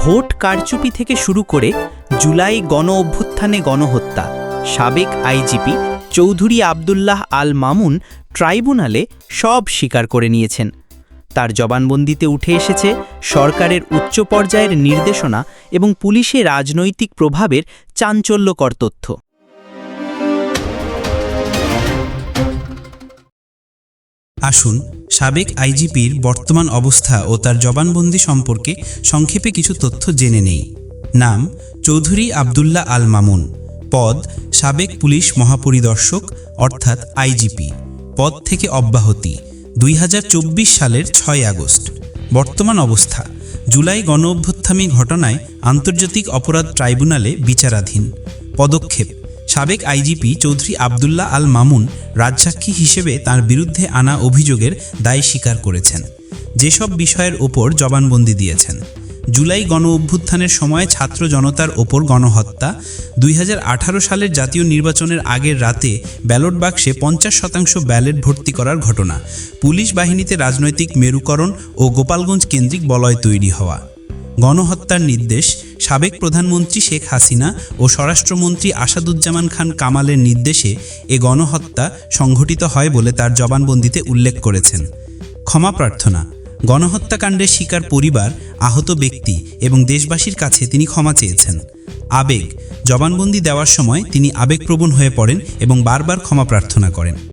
Vote কারচুপি থেকে শুরু করে জুলাই গণ অভ্যুত্থানে গণহত্যা, সাবেক আইজিপি চৌধুরী আবদুল্লাহ আল মামুন ট্রাইব্যুনালে সব স্বীকার করে নিয়েছেন। তার জবানবন্দিতে উঠে এসেছে সরকারের উচ্চ পর্যায়ের নির্দেশনা এবং পুলিশের রাজনৈতিক প্রভাবের চাঞ্চল্যকর তথ্য। আসুন সাবেক আইজিপির বর্তমান অবস্থা ও তার জবানবন্দি সম্পর্কে সংক্ষেপে কিছু তথ্য জেনে নেই। নাম, চৌধুরী আবদুল্লাহ আল মামুন। পদ, সাবেক পুলিশ মহাপরিদর্শক, অর্থাৎ আইজিপি। পদ থেকে অব্যাহতি, দুই হাজার চব্বিশ সালের ছয় আগস্ট। বর্তমান অবস্থা, জুলাই গণ অভ্যুত্থামী ঘটনায় আন্তর্জাতিক অপরাধ ট্রাইব্যুনালে বিচারাধীন। পদক্ষেপ সাবেক আইজিপি চৌধুরী আবদুল্লাহ আল মামুন রাজসাক্ষী হিসেবে তার বিরুদ্ধে আনা অভিযোগের দায় স্বীকার করেছেন। যেসব বিষয়ের ওপর জবানবন্দি দিয়েছেন। জুলাই গণ অভ্যুত্থানের সময় ছাত্র জনতার ওপর গণহত্যা, দুই হাজার আঠারো সালের জাতীয় নির্বাচনের আগের রাতে ব্যালট বাক্সে পঞ্চাশ শতাংশ ব্যালট ভর্তি করার ঘটনা, পুলিশ বাহিনীতে রাজনৈতিক মেরুকরণ ও গোপালগঞ্জ কেন্দ্রিক বলয় তৈরি হওয়া। গণহত্যার নির্দেশ সাবেক প্রধানমন্ত্রী শেখ হাসিনা ও স্বরাষ্ট্রমন্ত্রী আসাদুজ্জামান খান কামালের নির্দেশে এ গণহত্যা সংঘটিত হয় বলে তার জবানবন্দিতে উল্লেখ করেছেন। ক্ষমা প্রার্থনা। গণহত্যাকাণ্ডের শিকার পরিবার, আহত ব্যক্তি এবং দেশবাসীর কাছে তিনি ক্ষমা চেয়েছেন। আবেগ। জবানবন্দি দেওয়ার সময় তিনি আবেগপ্রবণ হয়ে পড়েন এবং বারবার ক্ষমা প্রার্থনা করেন।